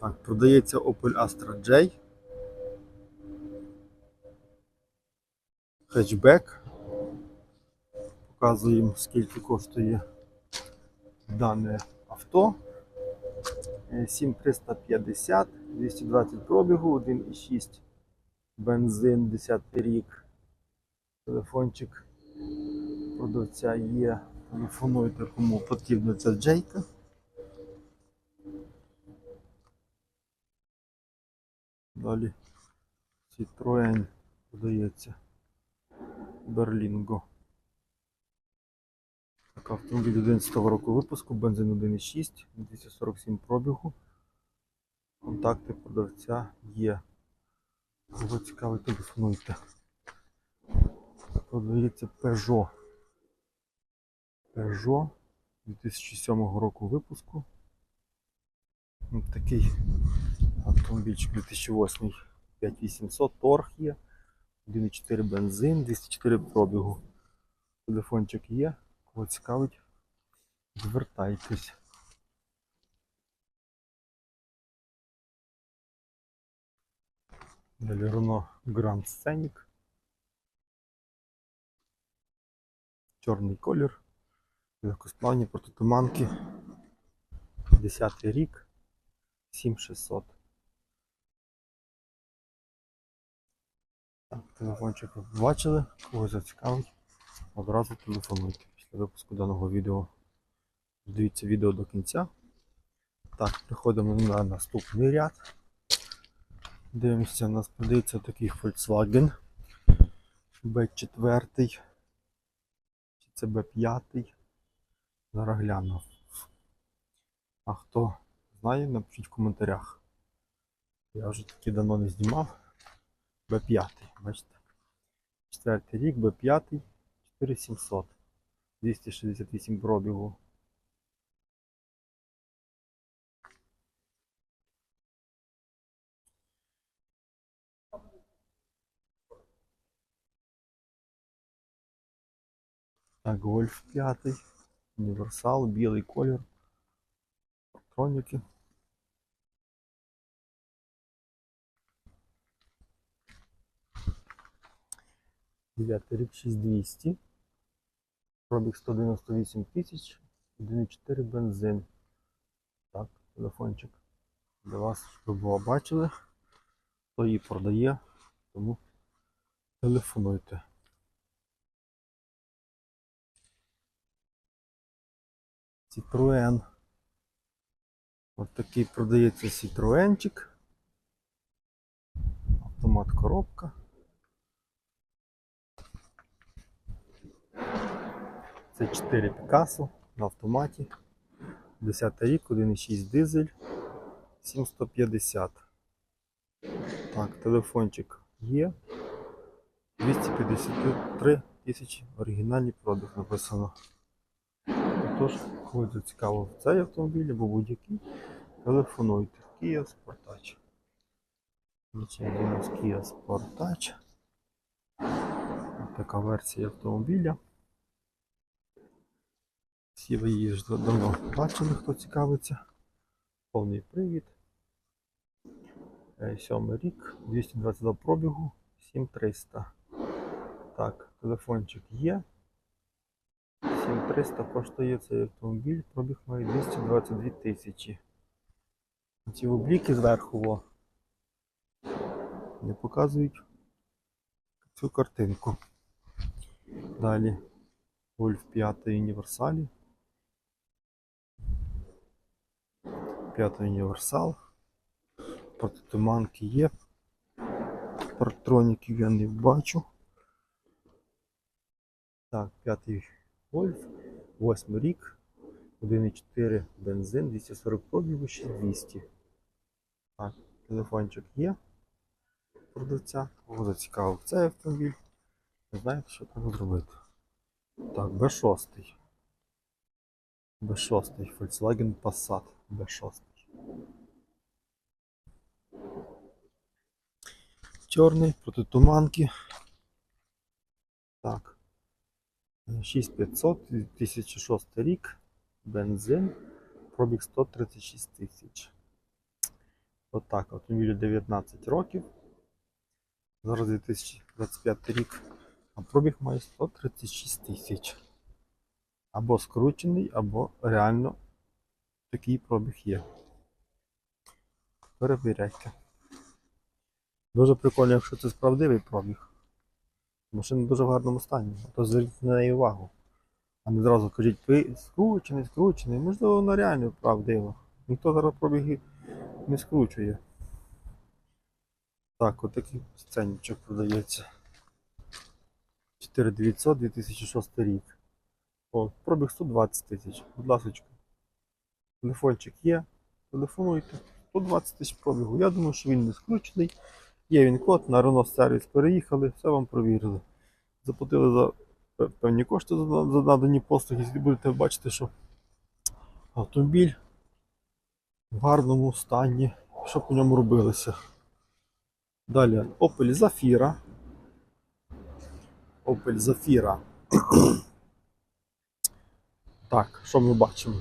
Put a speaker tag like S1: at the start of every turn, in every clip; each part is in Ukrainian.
S1: Так, продається Opel Astra J. Хетчбек. Показуємо, скільки коштує дане авто. Е, 7350, 220 пробігу, 1,6 бензин, 10 рік. Телефончик продавця є. Телефонуйте, кому потрібна ця джейка. Далі Citroen подається Берлінго. Так, автомобіль 11 року випуску, бензин 1,6, 247 пробігу. Контакти продавця є. Кого цікавить, телефонуйте. Продається Peugeot. Peugeot 2007 року випуску. Ось такий автомобільчик 2008 5800 торг є. 1,4 бензин, 204 пробігу. Телефончик є. Кого цікавить, звертайтесь. Далі Renault Grand Scenic. Чорний колір. Легкосплавні протитуманки. 10 рік. 7600. Телефончик ви бачили, кого зацікавить, одразу телефонуйте після випуску даного відео. Дивіться відео до кінця. Так, переходимо на наступний ряд. Дивимося, у нас продається такий Volkswagen B4. Чи це B5? Зараз гляну. А хто знає, напишіть в коментарях. Я вже таки давно не знімав. Б5, бачите. Четвертий рік, Б5, 4700. 268 пробігу. Так, Гольф 5, універсал, білий колір, електроніки. Дев'ятий рік 6200. Пробіг 198 тисяч, 1,4 бензин. Так, телефончик для вас, щоб ви бачили. Хто її продає, тому телефонуйте. Citroen. Ось такий продається Citroenчик. Автомат коробка. Це 4 Picasso на автоматі. 10 рік, 1,6 дизель, 7150. Так, телефончик є. 253 тисячі оригінальний пробіг написано. Тож, кого зацікавив цей автомобіль або будь-який, телефонуйте. Kia Sportage. Нічого у нас Kia Sportage. Така версія автомобіля. Всі ви її ж давно бачили, хто цікавиться. Повний привід. Е, Сьомий рік, 222 пробігу, 7300. Так, телефончик є. 7300 коштує цей автомобіль, пробіг має 222 тисячі. Ці обліки зверху не показують цю картинку. Далі Гольф 5 універсалі. П'ятий універсал. Протитуманки є. Партроніків я не бачу. Так, п'ятий Гольф, восьмий рік, 1,4 бензин, 240 пробігу, 6200. Так, телефончик є. Продавця. Кого зацікавив цей автомобіль. Не знаєте, що треба зробити. Так, Б6. Б6. Volkswagen Passat Б6. Чорний, протитуманки. Так. 6500, 2006 рік, бензин, пробіг 136 тисяч. Отак, автомобілю 19 років. Зараз 2025 рік, а пробіг має 136 тисяч. Або скручений, або реально такий пробіг є. Перевіряйте. Дуже прикольно, якщо це справдивий пробіг. Машина в дуже гарному стані, то зверніть на неї увагу. А не зразу кажіть, скручений, скручений. Можливо, воно реально правдиво. Ніхто зараз пробіги не скручує. Так, отакий сценічок продається. 4900 2006 рік. О, пробіг 120 тисяч. Будь ласочка. Телефончик є. Телефонуйте. 120 тисяч пробігу. Я думаю, що він не скручений. Є він код, на Renault сервіс переїхали, все вам провірили. Заплатили за певні кошти за, надані послуги. І будете бачити, що автомобіль в гарному стані, що по ньому робилося. Далі Opel Zafira. Opel Zafira. так, що ми бачимо?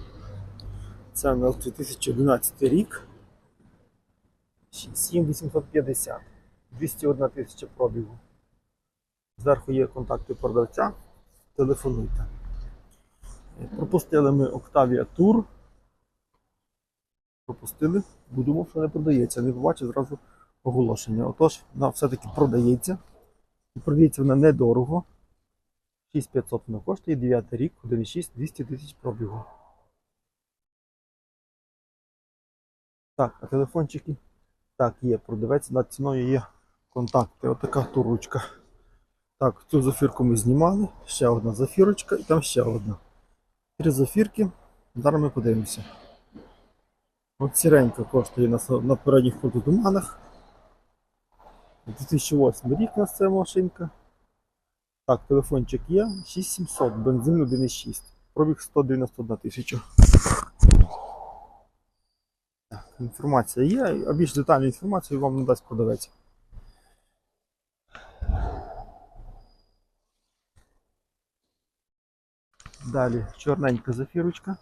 S1: Це у нас 2011 рік. 7850. 201 тисяча пробігу. Зверху є контакти продавця. Телефонуйте. Пропустили ми Octavia Tour. Пропустили, бо що не продається. Не побачив зразу оголошення. Отож, вона все-таки продається. І продається вона недорого. 6500 вона коштує, 9 рік, 1,6, 200 тисяч пробігу. Так, а телефончики? Так, є продавець, над ціною є контакти. Отака турочка. Так, цю зафірку ми знімали. Ще одна зафірочка і там ще одна. Три зафірки. Зараз ми подивимося. От сіренька коштує на, на передніх фототуманах. 2008 рік у нас ця машинка. Так, телефончик є. 6700, бензин 1,6. Пробіг 191 тисяча. Інформація є, а більш детальну інформацію вам надасть продавець. Далі чорненька зафірочка.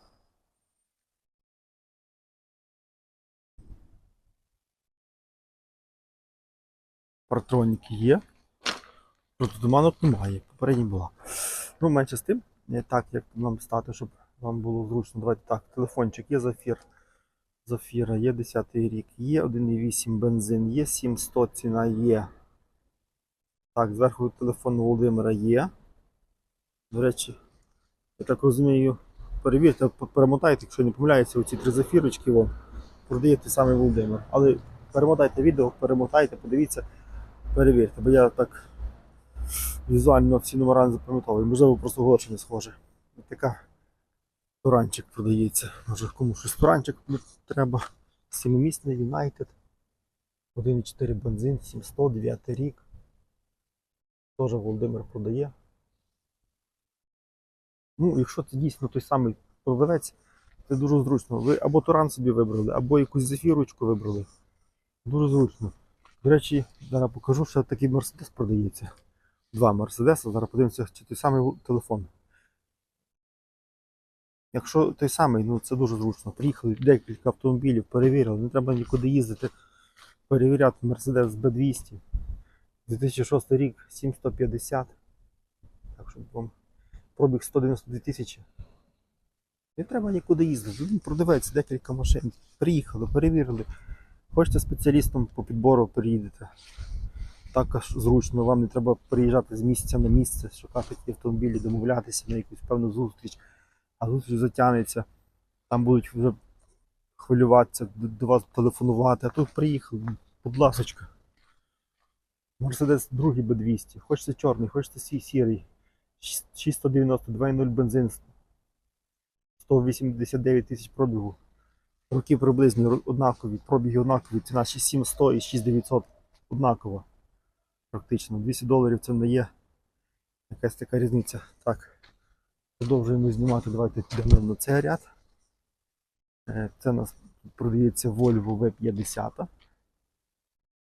S1: Партроніки є. Просто немає, попередній була. Ну, менше з тим, так, як нам стати, щоб вам було зручно. Давайте так, телефончик є зафір. Зафіра є 10 рік, є 1,8 бензин, є 700 ціна є. Так, зверху телефон Володимира є. До речі, я так розумію, перевірте, перемотайте, якщо не помиляється, оці три зафірочки вам продає той самий Володимир. Але перемотайте відео, перемотайте, подивіться, перевірте, бо я так візуально всі номера не запам'ятовую. Можливо, просто оголошення схоже. Така Туранчик продається. Може комусь щось туранчик треба. Сімимісний United. 1,4 бензин, 700, 9 рік. Теж Володимир продає. Ну, якщо це дійсно той самий продавець, це дуже зручно. Ви або Туран собі вибрали, або якусь зефірочку вибрали. Дуже зручно. До речі, зараз покажу, що такий Мерседес продається. Два Мерседеса. Зараз подивимося, чи той самий телефон. Якщо той самий, ну це дуже зручно. Приїхали декілька автомобілів, перевірили, не треба нікуди їздити, перевіряти Mercedes B200. 2006 рік 7150. Так що вам пробіг 192 тисячі. Не треба нікуди їздити. Він продавець декілька машин. Приїхали, перевірили. Хочете спеціалістом по підбору переїдете. Також зручно, вам не треба переїжджати з місця на місце, шукати ті автомобілі, домовлятися на якусь певну зустріч а зустріч затягнеться, там будуть вже хвилюватися, до, вас телефонувати, а тут приїхали, будь ласочка. Мерседес другий B200, хочете чорний, хочете сі- сірий, 690, 2.0 бензин, 189 тисяч пробігу. Роки приблизно однакові, пробіги однакові, ціна 6700 і 6900 однакова. Практично. 200 доларів це не є якась така різниця. Так. Продовжуємо знімати. Давайте підемо на цей ряд. Е, Це у нас продається Volvo V50.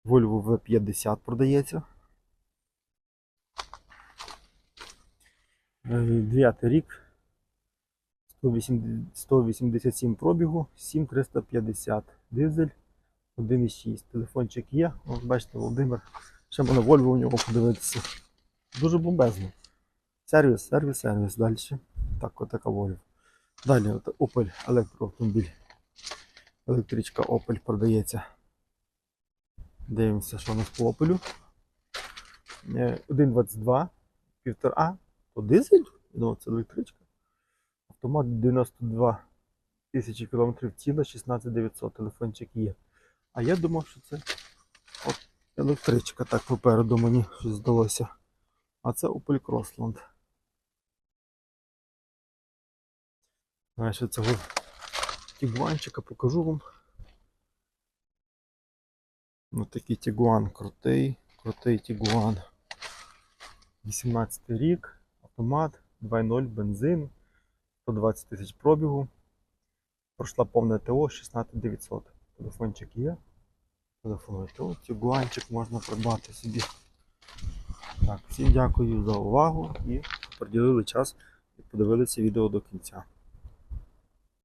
S1: Volvo V50 продається. Е, Дев'ятий рік. 187 пробігу, 7350 дизель, 1,6. Телефончик є. Бачите, Володимир. Ще можна Volvo у нього подивитися. Дуже бомбезно. Сервіс, сервіс, сервіс. Далі. Так, отака Volvo. Далі от Opel електроавтомобіль. Електричка Opel продається. Дивимося, що у нас по Opel. Е, 1,22, 1,5, то дизель? Думав, це електричка. Автомат 92 тисячі кілометрів ціла, 16900, телефончик є. А я думав, що це от електричка так попереду мені щось здалося. А це Opel Crossland. А цього тігуанчика покажу вам. Ось такий тігуан крутий, крутий тігуан. 18 рік, автомат, 2.0 бензин, 120 тисяч пробігу. Пройшла повне ТО 16900. Телефончик є. Телефонуйте. От тігуанчик можна придбати собі. Так, всім дякую за увагу і приділили час і подивилися відео до кінця.